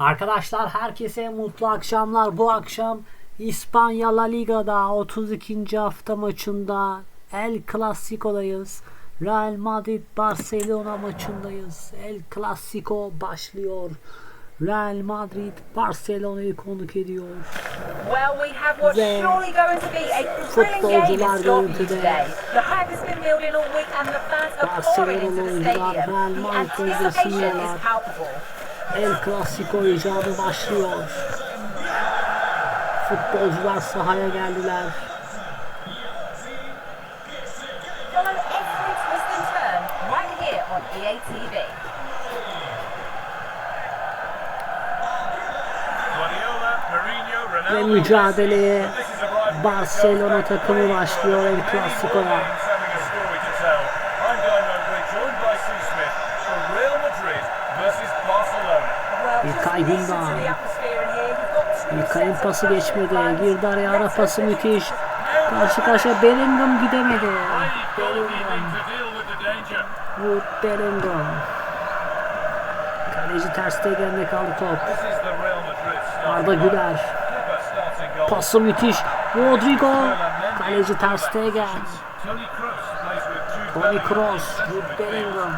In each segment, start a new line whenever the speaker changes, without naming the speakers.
Arkadaşlar herkese mutlu akşamlar. Bu akşam İspanya La Liga'da 32. hafta maçında El Clasico'dayız. Real Madrid Barcelona maçındayız. El Clasico başlıyor. Real Madrid Barcelona'yı konuk ediyor.
Well, we have what's
Ve
surely going to be a thrilling game in
görüntüde.
today. The hype has been building all week and the fans are pouring into the stadium. The anticipation is palpable.
El Clasico icabı başlıyor. Futbolcular sahaya geldiler. Ve mücadeleye Barcelona takımı başlıyor El
Many
sets of
pası geçmedi. Girdi araya ara pası müthiş. Karşı karşıya Bellingham gidemedi. Bellingham. Wood Bellingham. Kaleci Ter Stegen'de kaldı top. Arda. Güler. Pası müthiş. Rodrigo. Kaleci Ter Stegen.
Toni Kroos
Toni
Bellingham.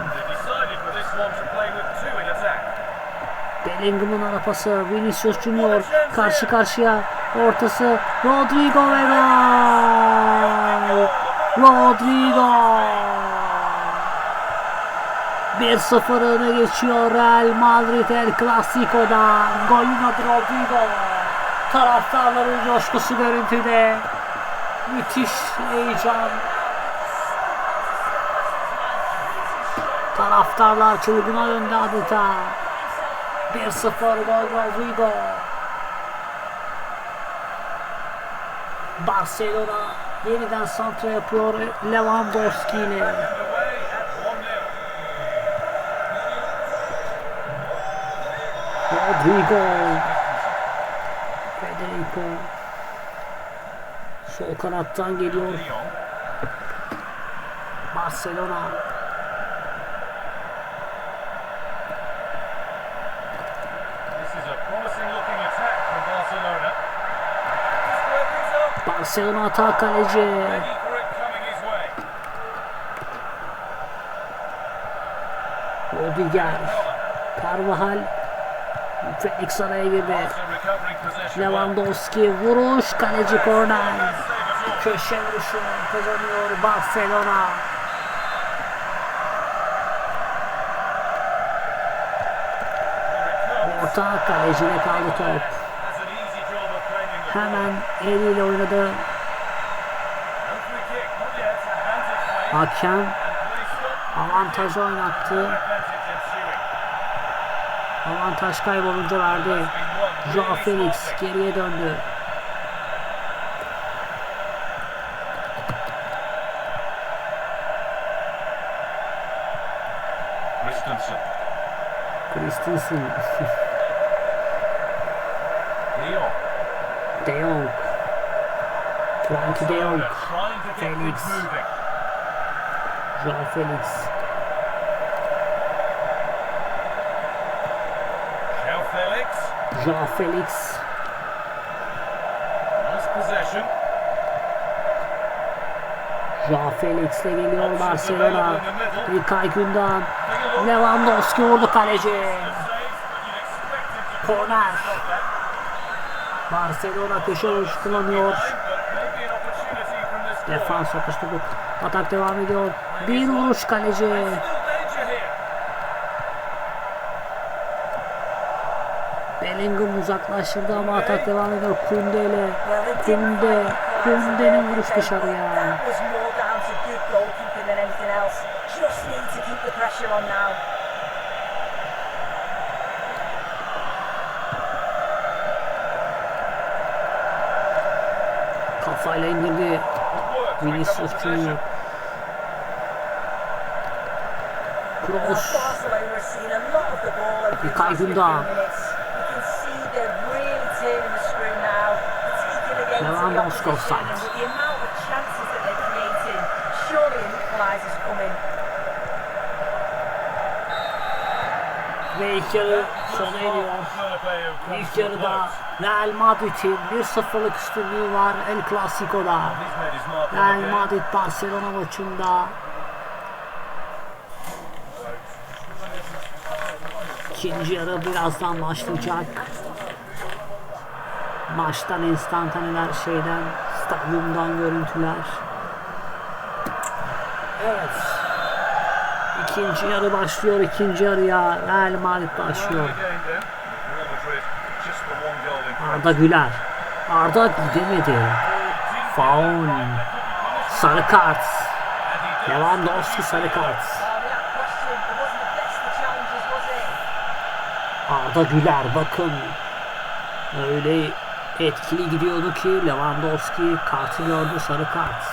Bellingham'ın ara pası. Vinicius Junior. Karşı karşıya. Ortası. Rodrigo ve gol. Rodrigo. 1-0 öne geçiyor Real Madrid El Clasico'da. Golün adı Rodrigo. Taraftarların coşkusu görüntüde. Müthiş heyecan. Taraftarlar çılgına döndü adeta. 1-0 gol Rodrigo. Barcelona yeniden santra yapıyor Lewandowski ile.
Away at 1-0.
Rodrigo. Federico. Sol kanattan geliyor. Barcelona.
Barcelona
atağa kaleci. Rodiger. Carvajal. Felix araya girdi. Lewandowski vuruş kaleci korner. Köşe vuruşu kazanıyor Barcelona. Orta kaleciyle kaldı top. Hemen eliyle oynadı. Hakem avantajı oynattı. Avantaj kaybolunca verdi. Joao Felix geriye döndü.
Christensen.
Christensen.
Jong.
De Jong. Frankie De Jong. Felix. Joao Felix.
João Felix.
Joao Felix'le geliyor Barcelona. İlkay Gündoğan. Lewandowski vurdu kaleci. Korner. Barcelona köşe kullanıyor. Defans sokuştu bu. Atak devam ediyor. Bir vuruş kaleci. Bellingham uzaklaştırdı ama atak devam ediyor. Kunde ile. Kunde. Kunde'nin vuruş dışarıya.
Of chances that they're creating, surely an equaliser's coming.
Ve ilk yarı sona eriyor. İlk yarıda. Real Madrid'in 1-0'lık üstünlüğü var El Clasico'da. Real. Madrid Barcelona maçında ikinci yarı birazdan başlayacak. Maçtan instantaneler şeyden stadyumdan görüntüler. Evet. İkinci yarı başlıyor. İkinci yarıya Real Madrid başlıyor. Arda Güler. Arda gidemedi. Faul. Sarı kart. Lewandowski sarı kart. Arda Güler bakın. Öyle etkili gidiyordu ki Lewandowski kartı gördü sarı kart.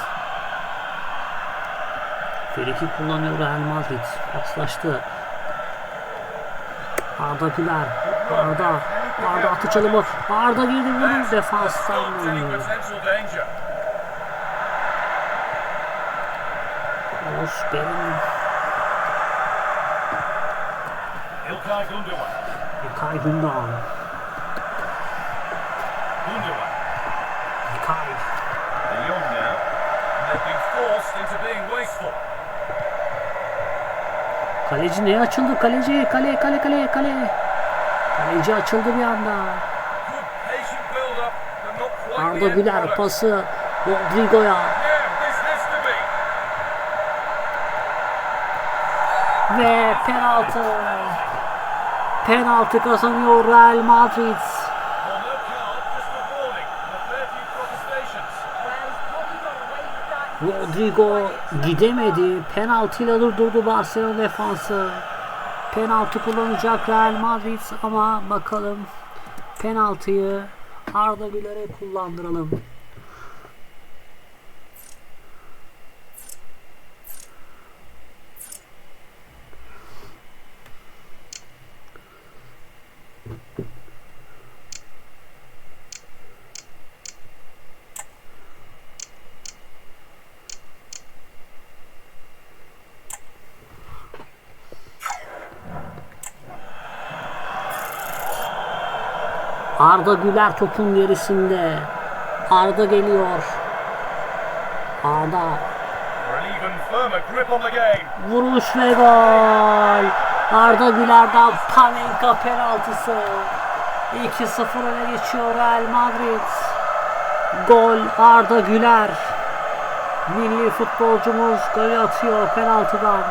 Friki kullanıyor Real Madrid. Paslaştı. Arda Güler. Arda. Arda atı çalımı. Arda girdi vurdu defanstan
danger.
Of benim
İlkay Gundogan.
İlkay Gündoğan.
Gundogan.
İlkay.
De Jong now. They've been forced into being wasteful.
Kaleci neye açıldı? Kaleci, kale, kale, kale, kale. Kaleci açıldı bir anda. Arda Güler pası Rodrigo'ya. Ve penaltı. Penaltı kazanıyor Real Madrid. Rodrigo gidemedi. Penaltıyla durdurdu Barcelona defansı. Penaltı kullanacak Real Madrid ama bakalım penaltıyı Arda Güler'e kullandıralım. Arda Güler topun gerisinde. Arda geliyor. Arda vuruş ve gol. Arda Güler'den Panenka penaltısı. 2-0 öne geçiyor Real Madrid. Gol Arda Güler. Milli futbolcumuz gol atıyor penaltıdan.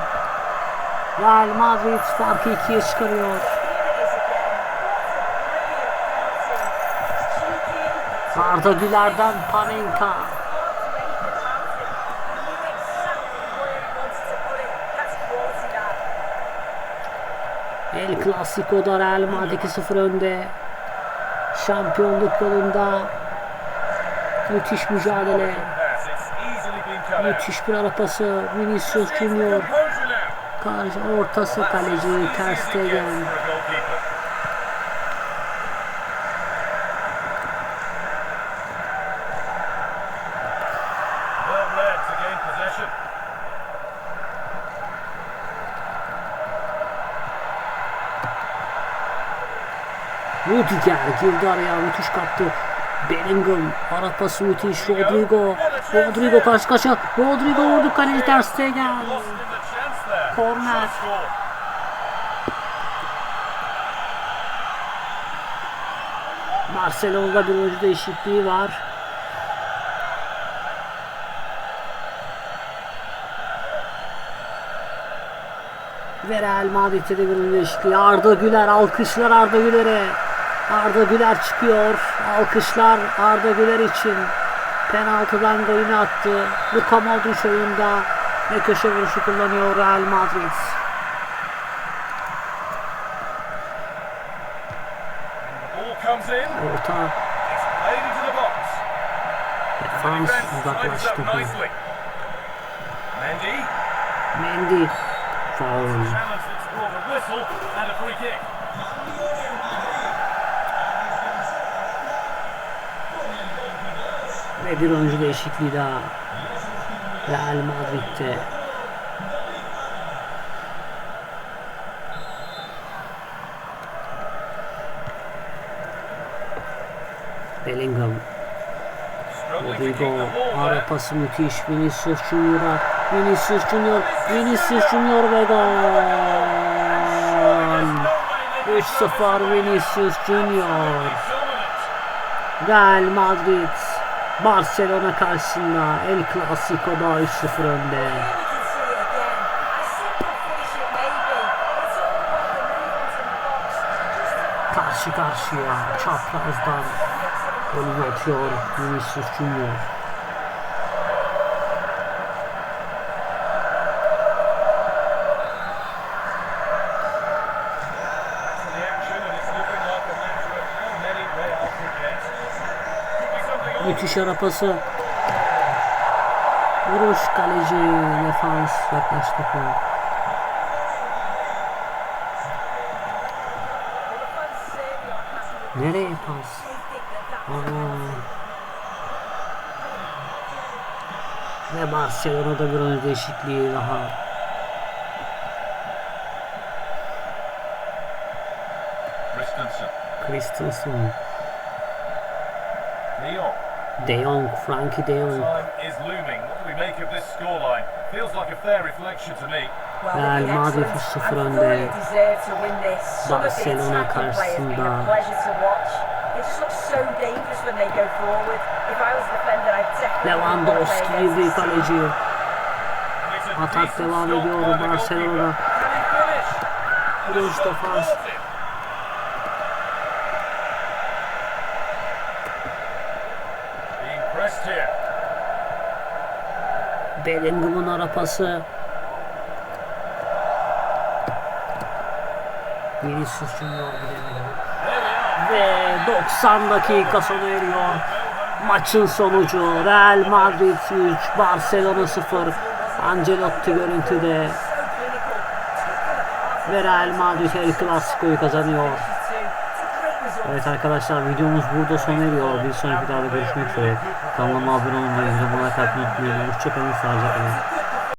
Real Madrid farkı ikiye çıkarıyor.
That's quality, that.
El Clasico'da Real Madrid 2-0 önde. Şampiyonluk yolunda müthiş mücadele. Müthiş bir ara pası. Vinicius Junior. Karşı ortası kaleci Ter Stegen. Rudiger girdi araya müthiş kaptı. Bellingham ara pası. Rodrigo. Rodrigo karşı karşıya. Rodrigo vurdu kaleci Ter Stegen.
Score.
Barcelona'da bir oyuncu değişikliği var. Ve Real Madrid'de de bir oyuncu değişikliği. Arda Güler alkışlar Arda Güler'e. Arda Güler çıkıyor. Alkışlar Arda Güler için. Penaltıdan golünü attı. Luka Modric oyunda ve köşe vuruşu kullanıyor Real Madrid.
Ball comes in.
Orta defans uzaklaştı.
Mendy.
Mendy faul. Ve bir oyuncu değişikliği daha. Real Madrid'de. Bellingham. Rodrigo ara pası müthiş. Vinicius Junior'a Vinicius Junior Vinicius Junior ve gol. 3-0 Vinicius Junior. Real Madrid. Barcelona karşısında El Clasico'da 3-0 önde. Karşı karşıya çaprazdan golünü atıyor Vinicius Junior.
Be something on.
Müthiş ara pası. Vuruş kaleci defans yaklaştı.
with
Nereye pas? Aa. Ve Barcelona'da bir oyuncu değişikliği daha.
Christensen.
Christensen,
Leon.
De Jong, Frankie De Jong. Real
been
Madrid
excellent
3-0
and
önde.
thoroughly deserve to win this. Some of the
Barcelona
attacking
Bellingham'ın ara pası. Vinicius Junior
are.
Ve 90 dakika sona eriyor. Maçın sonucu Real Madrid 3, Barcelona 0. Ancelotti görüntüde ve Real Madrid El Clasico'yu kazanıyor. Evet arkadaşlar videomuz burada sona eriyor. Bir sonraki videoda görüşmek üzere. Kanalıma abone olmayı, videomu like atmayı unutmayın. Hoşçakalın, sağlıcakla.